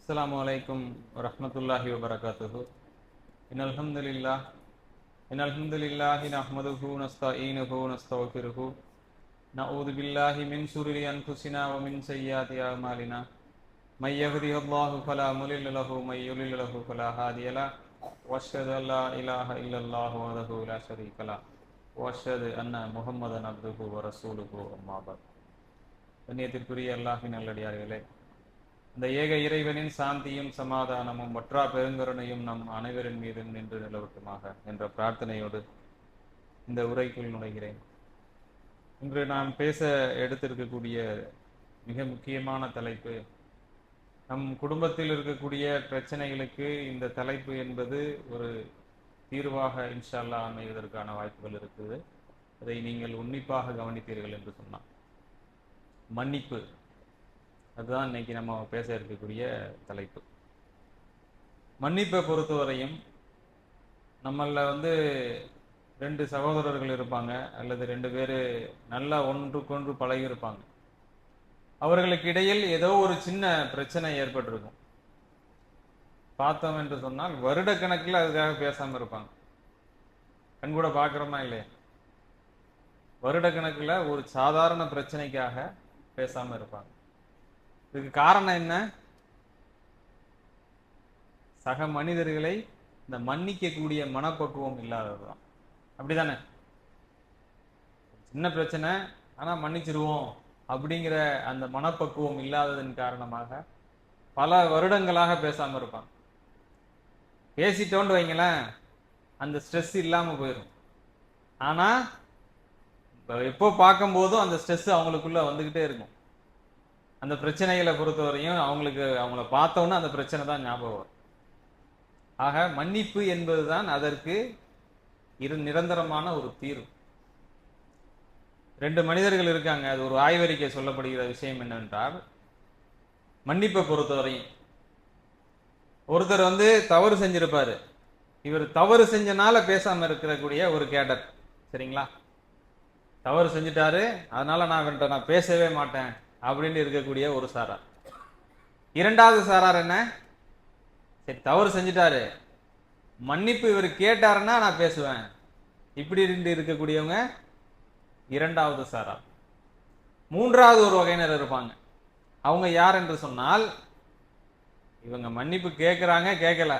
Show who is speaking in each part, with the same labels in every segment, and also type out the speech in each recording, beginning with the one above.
Speaker 1: السلام عليكم ورحمة الله وبركاته إن الحمد لله إن الحمد لله نحمده ونستعينه ونستغفره نعوذ بالله من شرور أنفسنا ومن سيئات أعمالنا من يهده الله فلا مضل له ومن يضلل له فلا هادي له واشهد ان لا اله الا الله وحده لا شريك له واشهد ان محمدا عبده ورسوله اما بعد கண்ணியத்திற்குரிய அல்லாஹின் நல்லடியார்களே இந்த ஏக இறைவனின் சாந்தியும் சமாதானமும் வற்றா பெருங்கருணையும் நம் அனைவரின் மீதும் நின்று நிலவட்டுமாக என்ற பிரார்த்தனையோடு இந்த உரைக்குள் நுழைகிறேன். இன்று நாம் பேச எடுத்திருக்கக்கூடிய மிக முக்கியமான தலைப்பு நம் குடும்பத்தில் இருக்கக்கூடிய பிரச்சனைகளுக்கு இந்த தலைப்பு என்பது ஒரு தீர்வாக இன்ஷால்லா அமைவதற்கான வாய்ப்புகள் இருக்குது. அதை நீங்கள் உன்னிப்பாக கவனித்தீர்கள் என்று சொன்னான். மன்னிப்பு. அதுதான் இன்னைக்கு நம்ம பேச இருக்கக்கூடிய தலைப்பு. மன்னிப்பை பொறுத்தவரையும் நம்மளில் வந்து ரெண்டு சகோதரர்கள் இருப்பாங்க அல்லது ரெண்டு பேர் நல்லா ஒன்றுக்கொன்று பழகி இருப்பாங்க அவர்களுக்கு இடையில் ஏதோ ஒரு சின்ன பிரச்சனை ஏற்பட்டிருக்கும். பார்த்தோம் என்று சொன்னால் வருடக்கணக்கில் அதுக்காக பேசாமல் இருப்பாங்க. கண் கூட பார்க்குறோமா இல்லையா? வருடக்கணக்கில் ஒரு சாதாரண பிரச்சனைக்காக பேசாமல் இருப்பாங்க. இதுக்கு காரணம் என்ன? சக மனிதர்களை இந்த மன்னிக்கக்கூடிய மனப்பக்குவம் இல்லாததுதான். அப்படிதானே? சின்ன பிரச்சனை ஆனால் மன்னிச்சிருவோம் அப்படிங்கிற அந்த மனப்பக்குவம் இல்லாததன் காரணமாக பல வருடங்களாக பேசாமல் இருப்பான். பேசிட்டோன்னு வைங்களேன் அந்த ஸ்ட்ரெஸ் இல்லாமல் போயிடும் ஆனால் இப்ப எப்போ பார்க்கும்போதும் அந்த ஸ்ட்ரெஸ் அவங்களுக்குள்ள வந்துக்கிட்டே இருக்கும். அந்த பிரச்சனைகளை பொறுத்தவரையும் அவங்களுக்கு அவங்கள பார்த்தோன்னே அந்த பிரச்சனை தான் ஞாபகம் வரும். ஆக மன்னிப்பு என்பதுதான் அதற்கு இரு நிரந்தரமான ஒரு தீர்வு. ரெண்டு மனிதர்கள் இருக்காங்க. அது ஒரு ஆய்வறிக்கை சொல்லப்படுகிற விஷயம் என்னவென்றால் மன்னிப்பை பொறுத்தவரையும் ஒருத்தர் வந்து தவறு செஞ்சிருப்பாரு. இவர் தவறு செஞ்சனால பேசாமல் இருக்கக்கூடிய ஒரு கேடர். சரிங்களா? தவறு செஞ்சுட்டாரு. அதனால நான் இவன்ட்ட நான் பேசவே மாட்டேன். அப்படின்னு இருக்கக்கூடிய ஒரு சாரார் இரண்டாவது சாரார் என்ன? சரி தவறு செஞ்சிட்டாரு. மன்னிப்பு இவர் கேட்டாருன்னா நான் பேசுவேன். இப்படி இருந்து இருக்கக்கூடியவங்க இரண்டாவது சாரார் மூன்றாவது ஒரு வகையினர் இருப்பாங்க. அவங்க யார் என்று சொன்னால் இவங்க மன்னிப்பு கேட்குறாங்க கேட்கல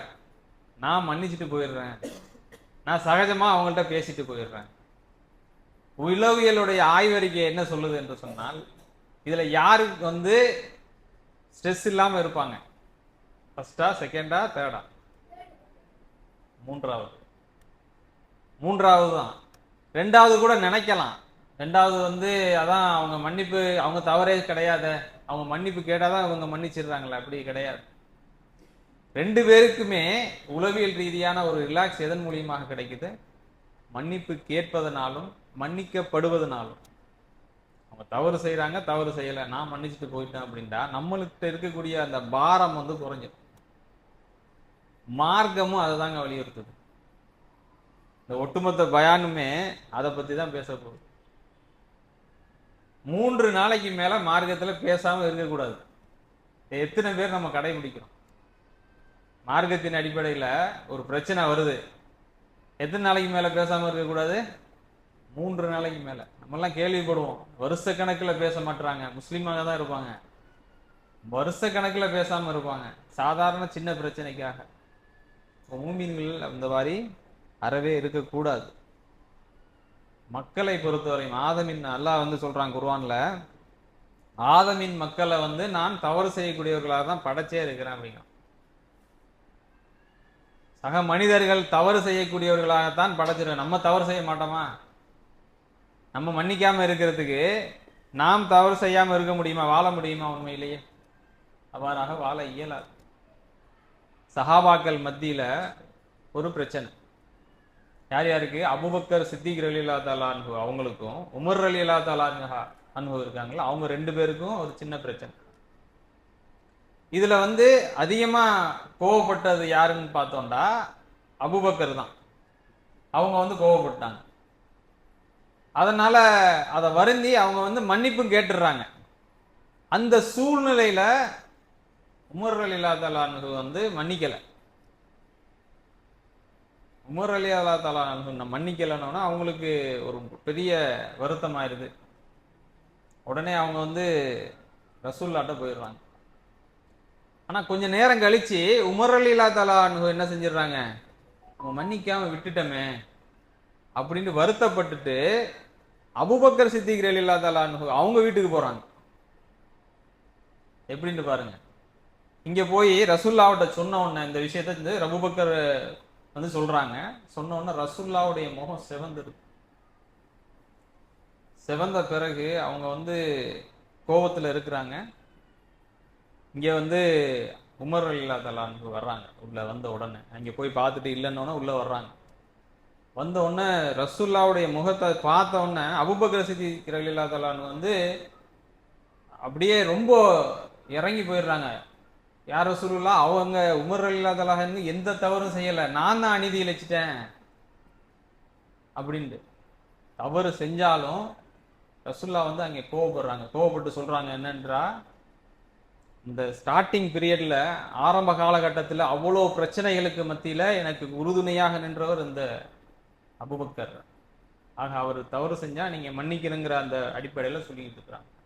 Speaker 1: நான் மன்னிச்சுட்டு போயிடுறேன். நான் சகஜமாக அவங்கள்ட்ட பேசிட்டு போயிடுறேன். உளவியலுடைய ஆய்வறிக்கை என்ன சொல்லுது என்று சொன்னால் இதில் யாருக்கு வந்து ஸ்ட்ரெஸ் இல்லாமல் இருப்பாங்க? ஃபஸ்ட்டா செகண்டா தேர்டா மூன்றாவது மூன்றாவது. தான் ரெண்டாவது கூட நினைக்கலாம். ரெண்டாவது வந்து அதான் அவங்க மன்னிப்பு அவங்க தவறே கிடையாது அவங்க மன்னிப்பு கேட்டால் தான் இவங்க மன்னிச்சிடுறாங்களே அப்படி கிடையாது. ரெண்டு பேருக்குமே உளவியல் ரீதியான ஒரு ரிலாக்ஸ் எதன் மூலியமாக கிடைக்குது? மன்னிப்பு கேட்பதனாலும் மன்னிக்கப்படுவதனாலும். அவங்க தவறு செய்கிறாங்க தவறு செய்யலை. நான் மன்னிச்சுட்டு போயிட்டேன் அப்படின்டா நம்மள்கிட்ட இருக்கக்கூடிய அந்த பாரம் வந்து குறைஞ்சிடும் மார்க்கமும் அதை தாங்க வலியுறுத்துது. இந்த ஒட்டுமொத்த பயானுமே அதை பத்தி தான் பேச போகுது. மூன்று நாளைக்கு மேலே மார்க்கத்துல பேசாமல் இருக்கக்கூடாது. எத்தனை பேர் நம்ம கடைபிடிக்கிறோம் மார்க்கத்தின் அடிப்படையில ஒரு பிரச்சனை வருது. எத்தனை நாளைக்கு மேலே பேசாமல் இருக்கக்கூடாது? மூன்று நாளைக்கு மேலே. நம்மெல்லாம் கேள்விப்படுவோம். வருஷ கணக்கில் பேச மாட்டுறாங்க முஸ்லீமாக தான் இருப்பாங்க. வருஷ கணக்கில் பேசாமல் இருப்பாங்க. சாதாரண சின்ன பிரச்சனைக்காக. மூமின்கள் அந்த மாதிரி அறவே இருக்கக்கூடாது. மக்களை பொறுத்தவரையும் ஆதமின் அல்லாஹ் வந்து சொல்கிறாங்க குர்வானில் ஆதமின் மக்களை வந்து நான் தவறு செய்யக்கூடியவர்களாக தான் படைச்சே இருக்கிறேன் அப்படிங்க சக மனிதர்கள் தவறு செய்யக்கூடியவர்களாகத்தான் படைச்சிருவேன் நம்ம தவறு செய்ய மாட்டோமா? நம்ம மன்னிக்காம இருக்கிறதுக்கு நாம் தவறு செய்யாம இருக்க முடியுமா? வாழ முடியுமா உண்மையிலேயே? அவ்வாறாக வாழ இயலாது. சஹாபாக்கள் மத்தியில ஒரு பிரச்சனை. யார் யாருக்கு? அபுபக்கர் சித்திக் ரலி அல்லா தாலா அவங்களுக்கும் உமர் ரலி அல்லா தாலா அன்பு இருக்காங்களா அவங்க ரெண்டு பேருக்கும் ஒரு சின்ன பிரச்சனை. இதுல வந்து அதிகமா கோவப்பட்டது யாருன்னு பார்த்தோம்டா அபுபக்கர் தான். அவங்க வந்து கோவப்பட்டாங்க. அதனால் அதை வருந்தி அவங்க வந்து மன்னிப்பும் கேட்டுடுறாங்க அந்த சூழ்நிலையில் உமர் அலி அல்லாஹ் வந்து மன்னிக்கலை. உமர் அலி அல்லா தாலா மன்னிக்கலைன்னா அவங்களுக்கு ஒரு பெரிய வருத்தம் ஆயிடுது உடனே அவங்க வந்து ரசூல்லாட்ட போயிடுறாங்க. ஆனால் கொஞ்சம் நேரம் கழிச்சு உமர் அலி அல்லா தாலா என்ன செஞ்சிடுறாங்க? அவங்க மன்னிக்காமல் விட்டுட்டோமே. அப்படின்னு வருத்தப்பட்டுட்டு அபுபக்கர் சித்திக் அலி அல்லா அவங்க வீட்டுக்கு போறாங்க. எப்படின்னு பாருங்க. இங்க போய் ரசுல்லாவோட சொன்ன உடனே இந்த விஷயத்த வந்து ரபுபக்கர் வந்து சொல்றாங்க. சொன்ன உடனே ரசுல்லாவுடைய முகம் சிவந்துருது சிவந்த பிறகு அவங்க வந்து கோபத்துல இருக்கிறாங்க. இங்க வந்து உமர் அல்லா தலான்னு வர்றாங்க. உள்ள வந்த உடனே. அங்க போய் பார்த்துட்டு இல்லைன்னொன்னே உள்ள வர்றாங்க. வந்த உடனே ரசுல்லாவுடைய முகத்தை பார்த்த உடனே அபுபக்கர் சித்தி கிரலில்லா தலான்னு வந்து அப்படியே ரொம்ப இறங்கி போயிடுறாங்க. யார் ரசூலுல்லா? அவங்க உமர் அல்லா தலான்னு எந்த தவறும் செய்யலை. நான் தான் அநீதி இழைச்சிட்டேன். அப்படின்ட்டு. தவறு செஞ்சாலும் ரசுல்லா வந்து அங்கே கோவப்படுறாங்க. கோவப்பட்டு சொல்கிறாங்க என்னன்றா இந்த ஸ்டார்டிங் பீரியடில் ஆரம்ப காலகட்டத்தில் அவ்வளோ பிரச்சனைகளுக்கு மத்தியில் எனக்கு உறுதுணையாக நின்றவர் இந்த அபுபக்கர். ஆக அவர் தவறு செஞ்சா நீங்க மன்னிக்கணுங்கிற அந்த அடிப்படையில் சொல்லிக்கிட்டு இருக்கிறாங்க.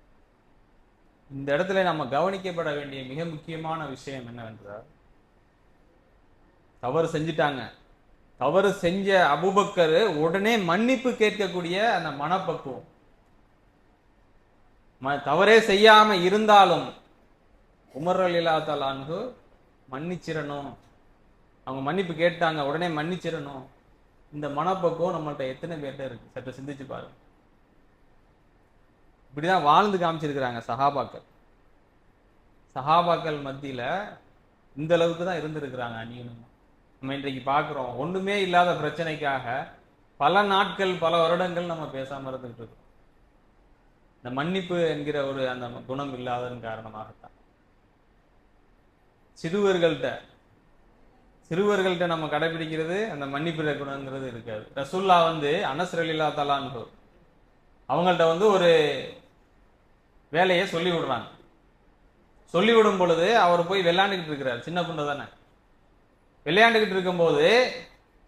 Speaker 1: இந்த இடத்துல நம்ம கவனிக்கப்பட வேண்டிய மிக முக்கியமான விஷயம் என்னவென்றால் தவறு செஞ்சிட்டாங்க. தவறு செஞ்ச அபுபக்கர் உடனே மன்னிப்பு கேட்கக்கூடிய அந்த மனப்பக்குவம். ம- தவறே செய்யாம இருந்தாலும் உமர் அலிலா தலான்கு மன்னிச்சிடணும். அவங்க மன்னிப்பு கேட்டாங்க உடனே மன்னிச்சிடணும். இந்த மனப்பக்குவம் நம்மள்ட்ட எத்தனை பேர்கிட்ட இருக்கு? சற்று சிந்திச்சு பாருங்க. இப்படிதான் வாழ்ந்து காமிச்சிருக்கிறாங்க சஹாபாக்கள் சஹாபாக்கள் மத்தியில இந்த அளவுக்கு தான் இருந்திருக்கிறாங்க அந்நியனும். நம்ம இன்றைக்கு பார்க்குறோம் ஒண்ணுமே இல்லாத பிரச்சனைக்காக பல நாட்கள் பல வருடங்கள் நம்ம பேசாம இருந்துகிட்டு இருக்கோம். இந்த மன்னிப்பு என்கிற ஒரு அந்த குணம் இல்லாததன் காரணமாகத்தான். சிறுவர்கள்ட்ட சிறுவர்கள்ட்ட நம்ம கடைபிடிக்கிறது அந்த மன்னிப்பிற குணங்கிறது இருக்காது. ரசுல்லா வந்து அனஸ் ரலில்லா தலான்ஹு அவங்கள்ட்ட வந்து ஒரு வேலையை சொல்லி விடுறாங்க. சொல்லி விடும் பொழுது அவர் போய் விளையாண்டுக்கிட்டு இருக்கிறார். சின்ன புண்டை தானே. விளையாண்டுக்கிட்டு இருக்கும்போது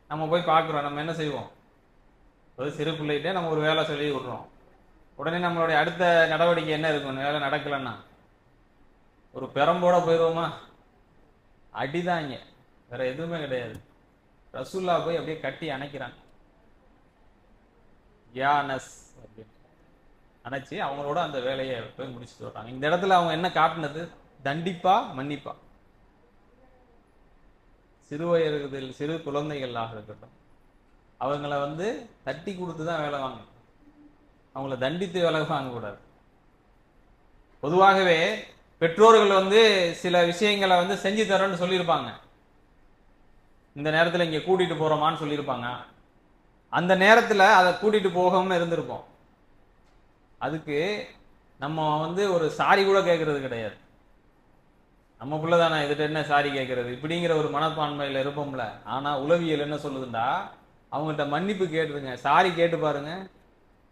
Speaker 1: நம்ம போய் பார்க்குறோம். நம்ம என்ன செய்வோம்? ஒரு சிறு பிள்ளைகிட்டே நம்ம ஒரு வேலை சொல்லி விடுறோம். உடனே நம்மளுடைய அடுத்த நடவடிக்கை என்ன இருக்கும்? வேலை நடக்கலைன்னா ஒரு பெரம்போட போயிடுவோமா? அடிதாங்க வேற எதுவுமே கிடையாது. ரசூல்லா போய் அப்படியே கட்டி அணைக்கிறாங்க யானஸ் அப்படின்னு. அணைச்சி அவங்களோட அந்த வேலையை போய் முடிச்சுட்டு வர்றாங்க. இந்த இடத்துல அவங்க என்ன காட்டினது? தண்டிப்பா மன்னிப்பா. சிறு வயதில் சிறு குழந்தைகளாக இருக்கட்டும். அவங்கள வந்து தட்டி கொடுத்து தான் வேலை வாங்கணும். அவங்கள தண்டித்து வேலை வாங்கக்கூடாது. பொதுவாகவே பெற்றோர்கள் வந்து சில விஷயங்களை வந்து செஞ்சு தரோன்னு சொல்லியிருப்பாங்க. இந்த நேரத்தில் இங்கே கூட்டிகிட்டு போகிறோமான்னு சொல்லியிருப்பாங்க. அந்த நேரத்தில் அதை கூட்டிகிட்டு போகாமல் இருந்திருப்போம். அதுக்கு நம்ம வந்து ஒரு சாரி கூட கேட்கறது கிடையாது. நம்ம பிள்ளை தானே இதுகிட்ட என்ன சாரி கேட்கறது இப்படிங்கிற ஒரு மனப்பான்மையில் இருப்போம்ல. ஆனால் உளவியல் என்ன சொல்லுதுண்டா? அவங்ககிட்ட மன்னிப்பு கேட்டுருங்க. சாரி கேட்டு பாருங்க.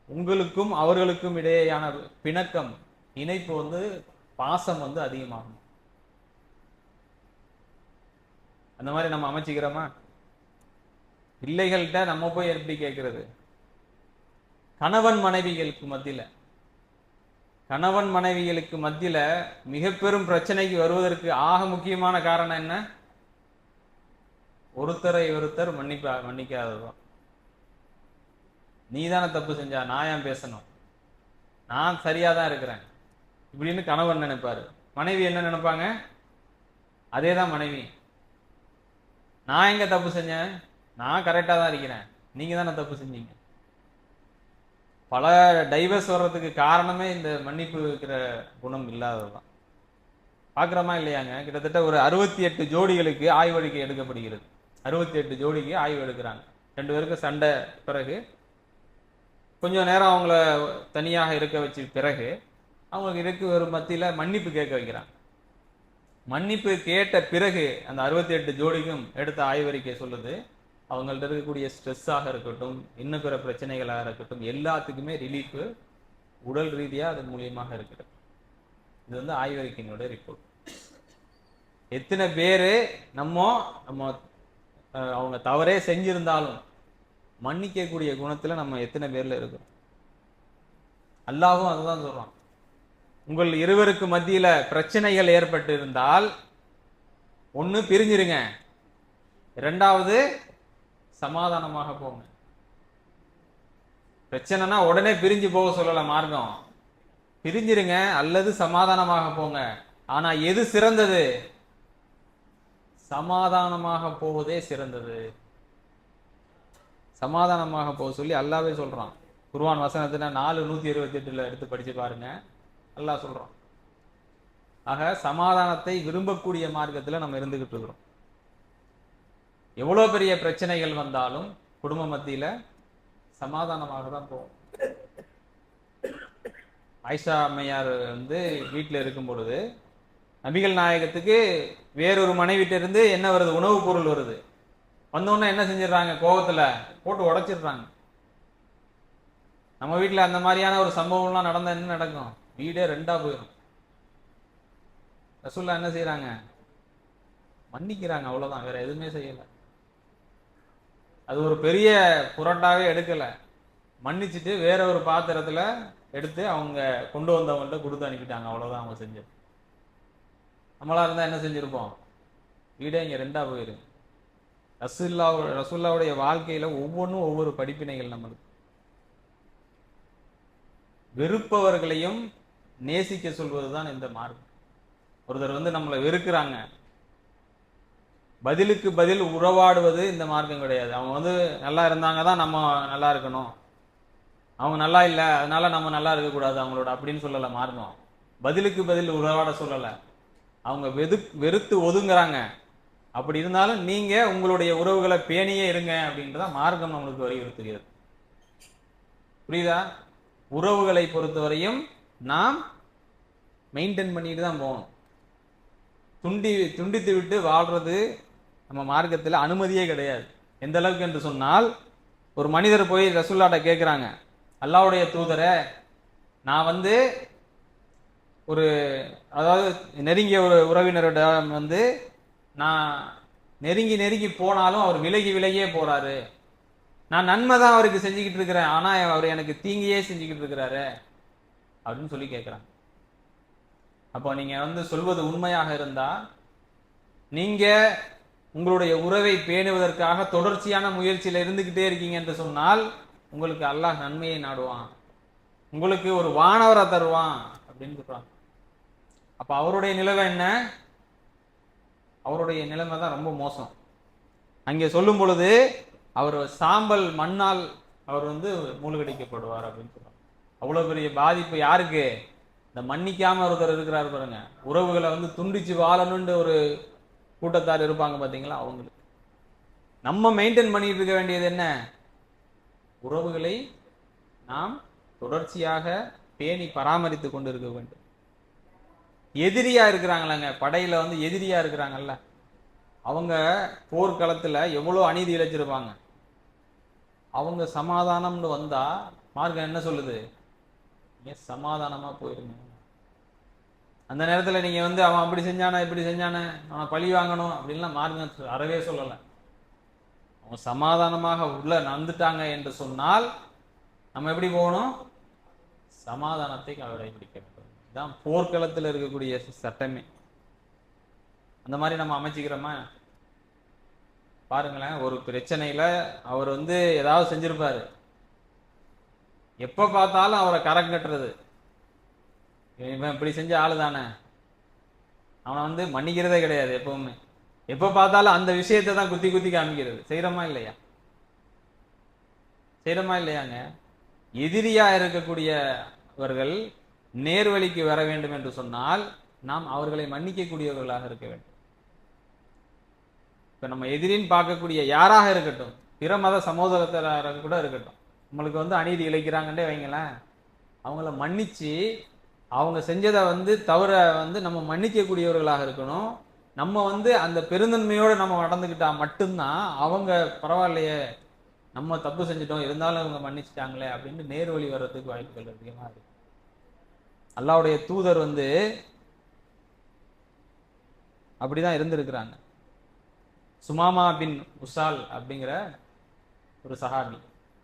Speaker 1: உங்களுக்கும் அவர்களுக்கும் இடையேயான பிணக்கம் இணைப்பு வந்து பாசம் வந்து அதிகமாகும். அந்த மாதிரி நம்ம அமைச்சிக்கிறோமா? பிள்ளைகள்கிட்ட நம்ம போய் எப்படி கேட்கறது கணவன் மனைவிகளுக்கு மத்தியில. கணவன் மனைவிகளுக்கு மத்தியில மிக பெரும் பிரச்சனைக்கு வருவதற்கு ஆக முக்கியமான காரணம் என்ன? ஒருத்தரை ஒருத்தர் மன்னிப்பா மன்னிக்காததும் நீ தானே தப்பு செஞ்சா நான் ஏன் பேசணும்? நான் சரியா தான் இருக்கிறேன். இப்படின்னு கணவன் நினைப்பாரு. மனைவி என்ன நினைப்பாங்க? அதே தான் மனைவி. நான் எங்க தப்பு செஞ்சேன்? நான் கரெக்டாக தான் இருக்கிறேன். நீங்கள் தானே தப்பு செஞ்சீங்க. பல டைவர்ஸ் வர்றதுக்கு காரணமே இந்த மன்னிப்பு இருக்கிற குணம் இல்லாததுதான் பார்க்குறோமா இல்லையாங்க? கிட்டத்தட்ட ஒரு அறுபத்தி எட்டு ஜோடிகளுக்கு ஆய்வறிக்கை எடுக்கப்படுகிறது. அறுபத்தி எட்டு ஜோடிக்கு ஆய்வு எடுக்கிறாங்க. ரெண்டு பேருக்கு சண்டை பிறகு கொஞ்சம் நேரம் அவங்கள தனியாக இருக்க வச்சு பிறகு அவங்களுக்கு இருக்கு ஒரு மத்தியில் மன்னிப்பு கேட்க வைக்கிறாங்க. மன்னிப்பு கேட்ட பிறகு அந்த அறுபத்தி எட்டு ஜோடிக்கும் எடுத்த ஆய்வறிக்கை சொல்லுது அவங்கள்ட்ட இருக்கக்கூடிய ஸ்ட்ரெஸ்ஸாக இருக்கட்டும் இன்னும் பிற பிரச்சனைகளாக இருக்கட்டும் எல்லாத்துக்குமே ரிலீஃப் உடல் ரீதியா அது மூலியமாக இருக்கிறது இது வந்து ஆய்வறிக்கையினுடைய ரிப்போர்ட் எத்தனை பேர் நம்ம நம்ம அவங்க தவறே செஞ்சிருந்தாலும் மன்னிக்கக்கூடிய குணத்துல நம்ம எத்தனை பேர்ல இருக்கிறோம்? அல்லாவும் அதுதான் சொல்றான். உங்கள் இருவருக்கு மத்தியில் பிரச்சனைகள் ஏற்பட்டு இருந்தால் ஒன்று பிரிஞ்சிருங்க. ரெண்டாவது சமாதானமாக போங்க. பிரச்சனைனா உடனே பிரிஞ்சு போக சொல்லல மார்க்கம். பிரிஞ்சிருங்க அல்லது சமாதானமாக போங்க. ஆனா எது சிறந்தது? சமாதானமாக போவதே சிறந்தது. சமாதானமாக போக சொல்லி அல்லாவே சொல்றான். குருவான் வசனத்துல நாலு நூத்தி இருபத்தி எட்டுல எடுத்து படிச்சு பாருங்க. அல்லாஹ் சொல்கிறோம் ஆக சமாதானத்தை விரும்பக்கூடிய மார்க்கத்துல நம்ம இருந்துகிட்டு இருக்கிறோம். எவ்வளவு பெரிய பிரச்சனைகள் வந்தாலும் குடும்ப மத்தியில சமாதானமாக தான் போகும். ஆயிஷா அம்மையார் வந்து வீட்டில் இருக்கும் பொழுது நபிகள் நாயகத்துக்கு வேறொரு மனைவிட்டிருந்து என்ன வருது? உணவுப் பொருள் வருது. வந்தோடனே என்ன செஞ்சிடுறாங்க? கோபத்தில் போட்டு உடைச்சிடுறாங்க. நம்ம வீட்டில் அந்த மாதிரியான ஒரு சம்பவம்லாம் நடந்தால் என்ன நடக்கும்? வீடே ரெண்டா போயிடும் ரசுல்லா என்ன செய்யறாங்க மன்னிக்கிறாங்க அவ்வளவுதான். வேற எதுவுமே செய்யல. அது ஒரு பெரிய புரட்டாவே எடுக்கல. மன்னிச்சுட்டு வேற ஒரு பாத்திரத்துல எடுத்து அவங்க கொண்டு வந்தவங்கள்ட்ட கொடுத்து அனுப்பிட்டாங்க. அவ்வளவுதான் அவங்க செஞ்சது. நம்மளா இருந்தா என்ன செஞ்சிருப்போம்? வீடே இங்க ரெண்டா போயிரு ரசுல்லா ரசுல்லாவுடைய வாழ்க்கையில ஒவ்வொன்றும் ஒவ்வொரு படிப்பினைகள் நம்மளுக்கு. வெறுப்பவர்களையும் நேசிக்க சொல்வதுதான் இந்த மார்க்கம். ஒருத்தர் வந்து நம்மளை வெறுக்கிறாங்க. பதிலுக்கு பதில் உறவாடுவது இந்த மார்க்கம் கிடையாது. அவங்க வந்து நல்லா இருந்தாங்க தான் நம்ம நல்லா இருக்கணும். அவங்க நல்லா இல்லை அதனால நம்ம நல்லா இருக்கக்கூடாது அவங்களோட அப்படின்னு சொல்லலை மார்க்கம். பதிலுக்கு பதில் உறவாட சொல்லலை. அவங்க வெது வெறுத்து ஒதுங்குறாங்க. அப்படி இருந்தாலும் நீங்கள் உங்களுடைய உறவுகளை பேணியே இருங்க அப்படின்றத மார்க்கம் நம்மளுக்கு வலியுறுத்துகிறது புரியுதா? உறவுகளை பொறுத்தவரையும் நாம் மெயின்டைன் பண்ணிட்டு தான் போகணும். துண்டி துண்டித்து விட்டு வாழ்றது நம்ம மார்க்கத்தில் அனுமதியே கிடையாது. எந்த அளவுக்கு என்று சொன்னால் ஒரு மனிதர் போய் ரசுல்லாட்ட கேட்குறாங்க அல்லாவுடைய தூதரை நான் வந்து ஒரு அதாவது நெருங்கிய ஒரு உறவினரிடம் வந்து நான் நெருங்கி நெருங்கி போனாலும் அவர் விலகி விலகியே போகிறாரு நான் நன்மை தான் அவருக்கு செஞ்சுக்கிட்டு இருக்கிறேன். ஆனால் அவர் எனக்கு தீங்கியே செஞ்சுக்கிட்டு இருக்கிறாரு. அப்படின்னு சொல்லி கேட்குறாங்க அப்போ நீங்கள் வந்து சொல்வது உண்மையாக இருந்தால் நீங்க உங்களுடைய உறவை பேணுவதற்காக தொடர்ச்சியான முயற்சியில இருந்துக்கிட்டே இருக்கீங்க என்று சொன்னால் உங்களுக்கு அல்லாஹ் நன்மையை நாடுவான். உங்களுக்கு ஒரு வானவரை தருவான் அப்படின்னு சொல்றாங்க அப்போ அவருடைய நிலைமை என்ன? அவருடைய நிலைமை தான் ரொம்ப மோசம். அங்கே சொல்லும் பொழுது அவர் சாம்பல் மண்ணால் அவர் வந்து மூழ்கடிக்கப்படுவார் அப்படின்னு சொல்கிறார் அவ்வளோ பெரிய பாதிப்பு யாருக்கு? இந்த மன்னிக்காமல் ஒருத்தர் இருக்கிறார் பாருங்க. உறவுகளை வந்து துண்டிச்சு வாழணுன்ற ஒரு கூட்டத்தார் இருப்பாங்க பார்த்தீங்களா அவங்களுக்கு. நம்ம மெயின்டைன் பண்ணிட்டு இருக்க வேண்டியது என்ன? உறவுகளை நாம் தொடர்ச்சியாக பேணி பராமரித்து கொண்டு இருக்க வேண்டும். எதிரியா இருக்கிறாங்களாங்க. படையில வந்து எதிரியா இருக்கிறாங்கல்ல. அவங்க போர்க்களத்தில் எவ்வளோ அநீதி இழைச்சிருப்பாங்க. அவங்க சமாதானம்னு வந்தா மார்க்கம் என்ன சொல்லுது? நீங்கள் சமாதானமாக போயிருங்க? அந்த நேரத்தில் நீங்கள் வந்து அவன் அப்படி செஞ்சானே இப்படி செஞ்சானே அவனை பழி வாங்கணும் அப்படின்லாம் மார்க்கம் அறவே சொல்லலை. அவன் சமாதானமாக உள்ள நந்துட்டாங்க என்று சொன்னால் நம்ம எப்படி போகணும்? சமாதானத்தை கடைபிடிக்க வேண்டும். இதுதான் போர்க்களத்தில் இருக்கக்கூடிய சட்டமே. அந்த மாதிரி நம்ம அமைச்சிக்கிறோமா? பாருங்களேன் ஒரு பிரச்சனையில அவர் வந்து ஏதாவது செஞ்சிருப்பாரு. எப்போ பார்த்தாலும் அவரை கரம் கட்டுறது. இவன் இப்படி செஞ்ச ஆளு தானே அவனை வந்து மன்னிக்கிறதே கிடையாது எப்பவுமே. எப்போ பார்த்தாலும் அந்த விஷயத்தை தான் குத்தி குத்தி காமிக்கிறது. செய்கிறோமா இல்லையா? செய்கிறோமா இல்லையாங்க? எதிரியா இருக்கக்கூடியவர்கள் நேர்வழிக்கு வர வேண்டும் என்று சொன்னால் நாம் அவர்களை மன்னிக்கக்கூடியவர்களாக இருக்க வேண்டும். இப்போ நம்ம எதிரின்னு பார்க்கக்கூடிய யாராக இருக்கட்டும் பிற மத சமோதரத்தராக கூட இருக்கட்டும். நம்மளுக்கு வந்து அநீதி இழைக்கிறாங்கன்னே வைங்களேன். அவங்கள மன்னித்து அவங்க செஞ்சதை வந்து தவிர வந்து நம்ம மன்னிக்கக்கூடியவர்களாக இருக்கணும். நம்ம வந்து அந்த பெருந்தன்மையோடு நம்ம நடந்துக்கிட்டா மட்டும்தான் அவங்க பரவாயில்லையே நம்ம தப்பு செஞ்சிட்டோம் இருந்தாலும் அவங்க மன்னிச்சிட்டாங்களே அப்படின்னு நேர் வழி வர்றதுக்கு வாய்ப்புகள் அதிகமாக இருக்கு. அல்லாவுடைய தூதர் வந்து அப்படிதான் இருந்திருக்கிறாங்க. சுமாமா பின் உசால் அப்படிங்கிற ஒரு சஹாபி.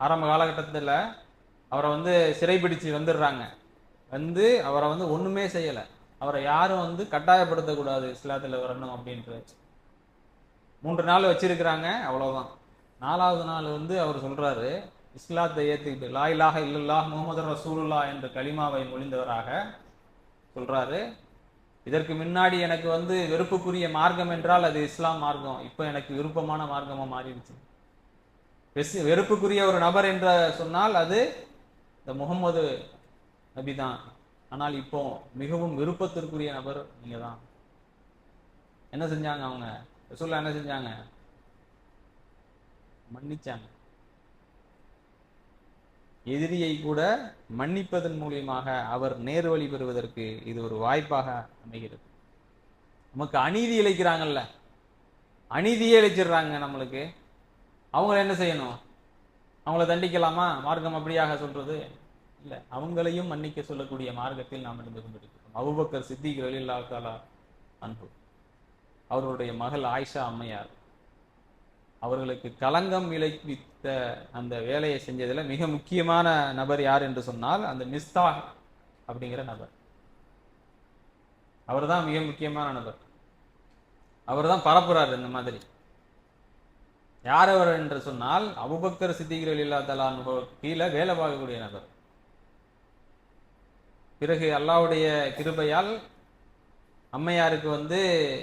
Speaker 1: ஆரம்ப காலகட்டத்தில் அவரை வந்து சிறைபிடிச்சு வந்துடுறாங்க. வந்து அவரை வந்து ஒன்றுமே செய்யலை. அவரை யாரும் வந்து கட்டாயப்படுத்தக்கூடாது இஸ்லாத்தில் வரணும் அப்படின்ட்டு. மூன்று நாள் வச்சிருக்கிறாங்க அவ்வளோதான் நாலாவது நாள் வந்து அவர் சொல்கிறாரு இஸ்லாத்தை ஏற்றுக்கிட்டு லா இலாஹ இல்லல்லாஹ் முகமது ரசூலுல்லா என்ற கலிமாவை மொழிந்தவராக சொல்கிறாரு இதற்கு முன்னாடி எனக்கு வந்து வெறுப்புக்குரிய மார்க்கம் என்றால் அது இஸ்லாம் மார்க்கம். இப்போ எனக்கு விருப்பமான மார்க்கமாக மாறிடுச்சு. வெறுப்புக்குரிய ஒரு நபர் என்ற சொன்னால் அது இந்த முகம்மது நபி தான். ஆனால் இப்போ மிகவும் விருப்பத்திற்குரிய நபர் நீங்க தான். என்ன செஞ்சாங்க அவங்க? ரசூல்லா என்ன செஞ்சாங்க? மன்னிச்சாங்க. எதிரியை கூட மன்னிப்பதன் மூலியமாக அவர் நேர் வழி பெறுவதற்கு இது ஒரு வாய்ப்பாக அமைகிறது. நமக்கு அநீதி இழைக்கிறாங்கல்ல. அநீதியே இழைச்சிடுறாங்க நம்மளுக்கு. அவங்கள என்ன செய்யணும்? அவங்கள தண்டிக்கலாமா? மார்க்கம் அப்படியாக சொல்றது இல்லை. அவங்களையும் மன்னிக்க சொல்லக்கூடிய மார்க்கத்தில் நாம் இருந்து கொண்டிருக்கிறோம். அபூபக்கர் சித்திக் ரலில்லா தாலா அன்பு. அவர்களுடைய மகள் ஆயிஷா அம்மையார் அவர்களுக்கு களங்கம் விளைவித்த அந்த வேலையை செஞ்சதில் மிக முக்கியமான நபர் யார் என்று சொன்னால் அந்த மிஸ்தா அப்படிங்கிற நபர். அவர் தான் மிக முக்கியமான நபர். அவர் தான் பரப்புறாரு இந்த மாதிரி. யார் அவர் என்று சொன்னால் அபுபக்தர் சித்திகள் இல்லா தலான் கீழே வேலை பார்க்கக்கூடிய நபர். பிறகு அல்லாவுடைய கிருபையால் அம்மையாருக்கு வந்து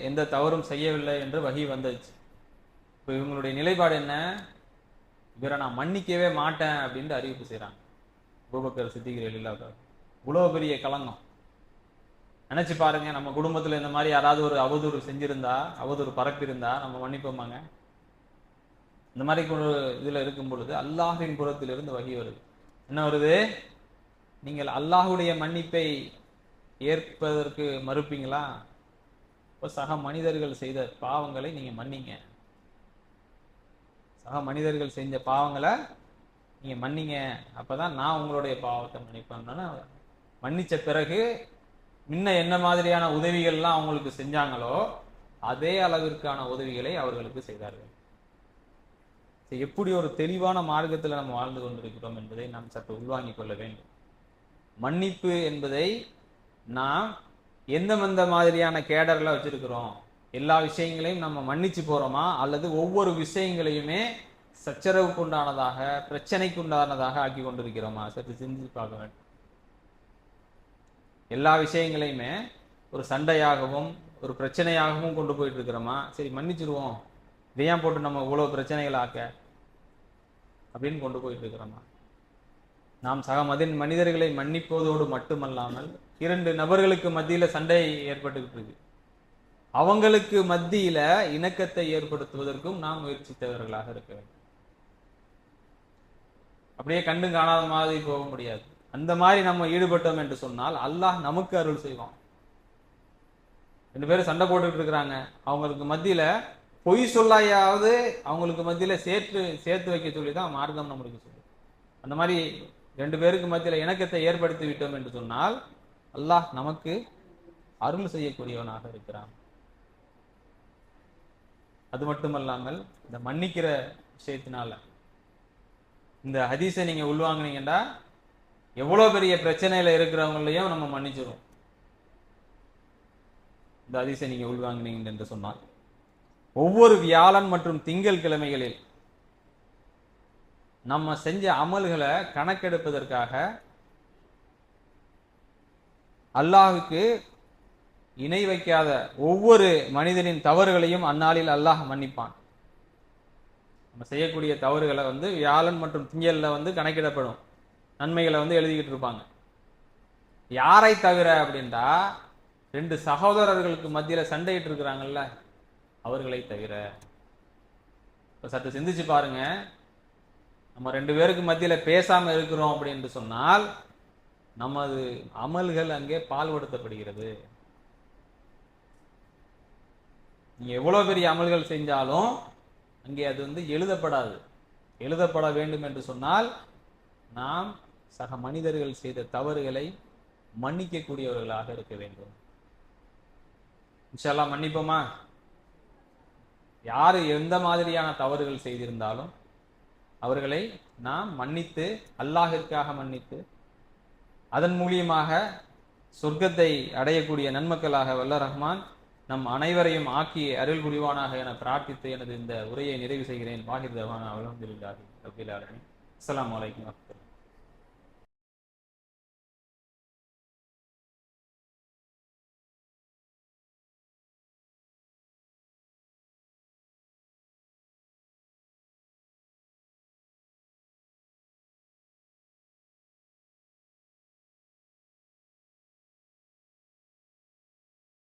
Speaker 1: எந்த தவறும் செய்யவில்லை என்று வகி வந்துச்சு. இப்போ இவங்களுடைய நிலைப்பாடு என்ன? இவரை நான் மன்னிக்கவே மாட்டேன் அப்படின்ட்டு அறிவிப்பு செய்கிறாங்க அபூபக்கர் சித்திகள் இல்லாத இவ்வளோ பெரிய களங்கம். நினச்சி பாருங்க நம்ம குடும்பத்தில் இந்த மாதிரி யாராவது ஒரு அவதூறு செஞ்சிருந்தா அவதூறு பரப்பியிருந்தா நம்ம மன்னிப்போமாங்க? இந்த மாதிரி ஒரு இதில் இருக்கும் பொழுது அல்லாஹின் புறத்திலிருந்து வகி வருது. என்ன வருது? நீங்கள் அல்லாஹுடைய மன்னிப்பை ஏற்பதற்கு மறுப்பீங்களா? இப்போ சக மனிதர்கள் செய்த பாவங்களை நீங்கள் மன்னிங்க. சக மனிதர்கள் செஞ்ச பாவங்களை நீங்கள் மன்னிங்க. அப்பதான் நான் உங்களுடைய பாவத்தை மன்னிப்பேன்னா மன்னித்த பிறகு முன்ன என்ன மாதிரியான உதவிகள்லாம் அவங்களுக்கு செஞ்சாங்களோ அதே அளவிற்கான உதவிகளை அவர்களுக்கு செய்தார்கள். எப்படி ஒரு தெளிவான மார்க்கத்தில் நம்ம வாழ்ந்து கொண்டிருக்கிறோம் என்பதை நாம் சற்று உள்வாங்கிக் கொள்ள வேண்டும். மன்னிப்பு என்பதை நாம் எந்தெந்த மாதிரியான கேடர்ல வச்சிருக்கிறோம்? எல்லா விஷயங்களையும் நம்ம மன்னிச்சு போறோமா? அல்லது ஒவ்வொரு விஷயங்களையுமே சச்சரவுக்கு உண்டானதாக பிரச்சனைக்கு உண்டானதாக ஆக்கி கொண்டிருக்கிறோமா? சற்று சிந்திச்சு பார்க்க வேண்டும். எல்லா விஷயங்களையுமே ஒரு சண்டையாகவும் ஒரு பிரச்சனையாகவும் கொண்டு போயிட்டு இருக்கிறோமா? சரி மன்னிச்சிருவோம். இதை ஏன் போட்டு நம்ம இவ்வளவு பிரச்சனைகள் ஆக்க அப்படின்னு கொண்டு போயிட்டு இருக்கிறோமா? நாம் சக மதின் மனிதர்களை மன்னிப்பதோடு மட்டுமல்லாமல் இரண்டு நபர்களுக்கு மத்தியில சண்டை ஏற்பட்டுக்கிட்டு இருக்கு. அவங்களுக்கு மத்தியில இணக்கத்தை ஏற்படுத்துவதற்கும் நாம் முயற்சித்தவர்களாக இருக்க வேண்டும். அப்படியே கண்டு காணாத மாதிரி போக முடியாது. அந்த மாதிரி நம்ம ஈடுபட்டோம் என்று சொன்னால் அல்லாஹ் நமக்கு அருள் செய்வான். ரெண்டு பேரும் சண்டை போட்டுக்கிட்டு இருக்கிறாங்க. அவங்களுக்கு மத்தியில பொய் சொல்லாயாவது அவங்களுக்கு மத்தியில் சேர்த்து சேர்த்து வைக்க சொல்லி தான் மார்க்கம் நம்மளுக்கு சொல்லு அந்த மாதிரி ரெண்டு பேருக்கு மத்தியில் இணக்கத்தை ஏற்படுத்தி விட்டோம் என்று சொன்னால் அல்லாஹ் நமக்கு அருள் செய்யக்கூடியவனாக இருக்கிறான். அது மட்டுமல்லாமல் இந்த மன்னிக்கிற விஷயத்தினால இந்த ஹதீஸை நீங்க உள்வாங்கினீங்கன்னா எவ்வளோ பெரிய பிரச்சனையில இருக்கிறவங்களையும் நம்ம மன்னிச்சிடும் இந்த ஹதீஸை நீங்க உள்வாங்கினீங்க என்று சொன்னால் ஒவ்வொரு வியாழன் மற்றும் திங்கள் கிழமைகளில் நம்ம செஞ்ச அமல்களை கணக்கெடுப்பதற்காக அல்லாஹுக்கு இணை வைக்காத ஒவ்வொரு மனிதனின் தவறுகளையும் அந்நாளில் அல்லாஹ் மன்னிப்பான். நம்ம செய்யக்கூடிய தவறுகளை வந்து வியாழன் மற்றும் திங்கல்ல வந்து கணக்கிடப்படும். நன்மைகளை வந்து எழுதிக்கிட்டு இருப்பாங்க. யாரை தவிர அப்படின்டா ரெண்டு சகோதரர்களுக்கு மத்தியில் சண்டையிட்டு இருக்கிறாங்கல்ல அவர்களை தவிர. இப்போ சற்று சிந்திச்சு பாருங்க. நம்ம ரெண்டு பேருக்கு மத்தியில் பேசாம இருக்கிறோம் அப்படின்னு சொன்னால் நமது அமல்கள் அங்கே பால்படுத்தப்படுகிறது. நீங்க எவ்வளவு பெரிய அமல்கள் செஞ்சாலும் அங்கே அது வந்து எழுதப்படாது. எழுதப்பட வேண்டும் என்று சொன்னால் நாம் சக மனிதர்கள் செய்த தவறுகளை மன்னிக்கக்கூடியவர்களாக இருக்க வேண்டும். இன்ஷால்லா மன்னிப்போமா? யார் எந்த மாதிரியான தவறுகள் செய்திருந்தாலும் அவர்களை நாம் மன்னித்து அல்லாஹிற்காக மன்னித்து அதன் மூலியமாக சொர்க்கத்தை அடையக்கூடிய நன்மக்களாக வல்ல ரஹ்மான் நம் அனைவரையும் ஆக்கி அருள் புரிவானாக என பிரார்த்தித்து எனது இந்த உரையை நிறைவு செய்கிறேன். வாஹிர் தவானா அவலமதுல்லாஹி ரபில் ஆலமின். அஸ்ஸலாமு அலைக்கும்